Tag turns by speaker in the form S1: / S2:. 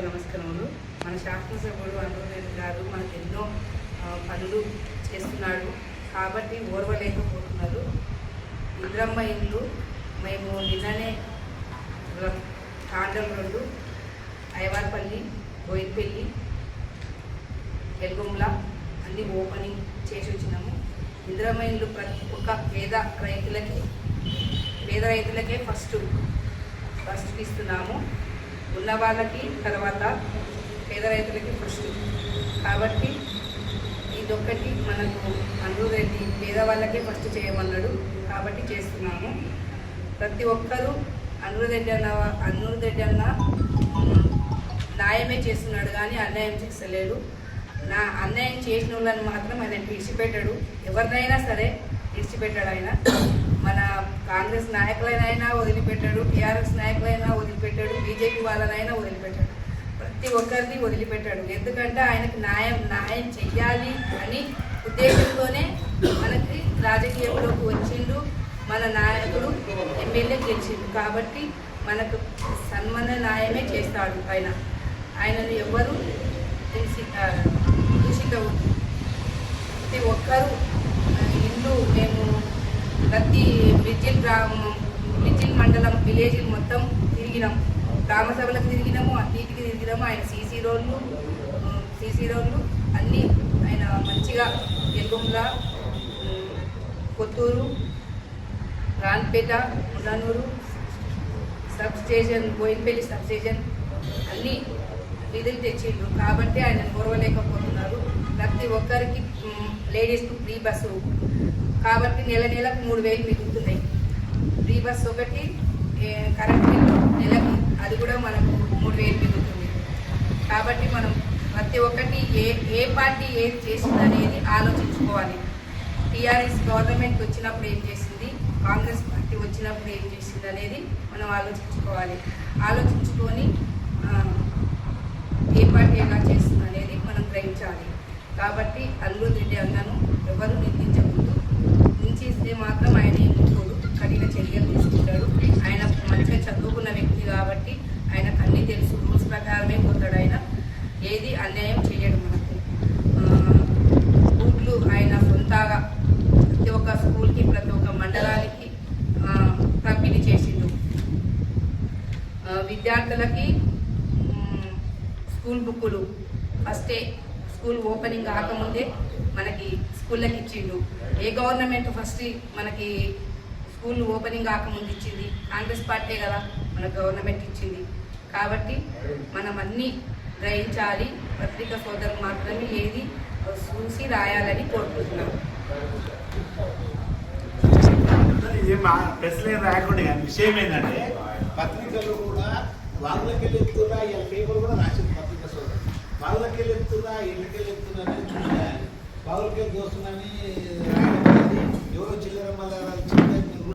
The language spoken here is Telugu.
S1: నమస్కారములు. మన శాసనసభ్యుడు అనురెడ్డి గారు మనకు ఎన్నో పనులు చేస్తున్నాడు. కాబట్టి ఓర్వలేకపోతున్నారు. ఇంద్రమ్మ ఇల్లు మేము నిన్ననే తాండం రెండు అయవార్పల్లి బోయినపల్లి ఎల్గుమ్ల అన్ని ఓపెనింగ్ చేసి వచ్చినాము. ఇంద్రమ్మ ఇల్లు ప్రతి ఒక్క పేద రైతులకి పేద రైతులకే ఫస్ట్ ఫస్ట్ ఇస్తున్నాము. ఉన్న వాళ్ళకి తర్వాత పేద రైతులకి ఫస్ట్ కాబట్టి ఇదొక్కటి మనకు అనురెడ్డి పేదవాళ్ళకే ఫస్ట్ చేయమన్నాడు. కాబట్టి చేస్తున్నాము. ప్రతి ఒక్కరూ అనురెడ్డి అన్న అనురెడ్డి అన్న న్యాయమే చేస్తున్నాడు కానీ అన్యాయం చేస్తలేడు. నా అన్యాయం చేసిన వాళ్ళని మాత్రం ఆయన విడిచిపెట్టాడు. ఎవరినైనా సరే విడిచిపెట్టాడు ఆయన. మన కాంగ్రెస్ నాయకులైనా వదిలిపెట్టాడు. టీఆర్ఎస్ నాయకులైనా వదిలి బీజేపీ వాళ్ళనైనా వదిలిపెట్టాడు. ప్రతి ఒక్కరిని వదిలిపెట్టాడు. ఎందుకంటే ఆయనకు న్యాయం న్యాయం చెయ్యాలి అని ఉద్దేశంతోనే మనకి రాజకీయంలోకి వచ్చిండు. మన నాయకుడు ఎమ్మెల్యే గెలిచిండు. కాబట్టి మనకు సన్మాన న్యాయమే చేస్తాడు ఆయన. ఆయనను ఎవరు తెలిసి ప్రతి ఒక్కరు ఇల్లు మేము ప్రతి బ్రిడ్జిల్ గ్రామం బ్రిడ్జిల్ మండలం విలేజ్ మొత్తం తిరిగినాం. గ్రామ సభలకు తిరిగినాము అన్నిటికీ తిరిగినాము. ఆయన సీసీ రోడ్లు సీసీ రోడ్లు అన్నీ ఆయన మంచిగా Elgumla Kothur Ranpet Mullanur sub station Boinpally sub station అన్నీ నిధులు తెచ్చిండు కాబట్టి ఆయన ఓర్వలేకపోతున్నారు ప్రతి ఒక్కరికి లేడీస్కి ఫ్రీ బస్సు. కాబట్టి నెల నెలకు మూడు వేలు మిగులుతున్నాయి. ఫ్రీ బస్సు ఒకటి కరెంట్ బిల్లు నెలకి అది కూడా మనకు మూడు వేలు పెరుగుతుంది. కాబట్టి మనం ప్రతి ఒక్కటి ఏ ఏ పార్టీ ఏది చేసింది అనేది ఆలోచించుకోవాలి. టీఆర్ఎస్ గవర్నమెంట్ వచ్చినప్పుడు ఏం చేసింది? కాంగ్రెస్ పార్టీ వచ్చినప్పుడు ఏం చేసింది అనేది మనం ఆలోచించుకోవాలి. ఆలోచించుకొని ఏ పార్టీ ఎలా చేస్తుంది అనేది మనం గ్రహించాలి. కాబట్టి అల్లు రెడ్డి అన్నను ఎవరు నిందించకూడదు నిందిస్తే మాత్రం ఆయన ఏం ముట్టుకోడు కఠిన చర్యలు తీసుకుంటాడు ఆయన మంచిగా చదువుకున్న వ్యక్తి కాబట్టి ఆయనకు అన్నీ తెలుసు రూల్స్ ప్రకారమే పోతాడు ఆయన ఏది అన్యాయం చేయడు మనకు ఆ, స్కూళ్ళు ఆయన సొంతగా ప్రతి ఒక్క స్కూల్కి ప్రతి ఒక్క మండలానికి ఆ, పంపిణీ చేసిండు ఆ, విద్యార్థులకి స్కూల్ బుక్కులు. ఫస్టే స్కూల్ ఓపెనింగ్ కాకముందే మనకి స్కూళ్ళకి ఇచ్చిండు. ఏ గవర్నమెంట్ ఫస్ట్ మనకి స్కూల్ ఓపెనింగ్ కాకముందు ఇచ్చింది? కాంగ్రెస్ పార్టీ కదా మన గవర్నమెంట్ ఇచ్చింది. కాబట్టి మనం అన్నీ గ్రహించాలి. పత్రికా సోదరులు మాత్రమే ఏది చూసి రాయాలని కోరుకుంటున్నాం.
S2: ఇది మా విషయం ఏంటంటే
S3: పత్రికలు కూడా వాళ్ళకి వెళ్తున్నా ఇలా పేపర్ కూడా రాసింది పత్రిక సోదరు వాళ్ళకి వెళ్తున్నా ఇళ్ళకి వెళ్తున్నా చూసేయాలి వాళ్ళకే దోస్తున్నాని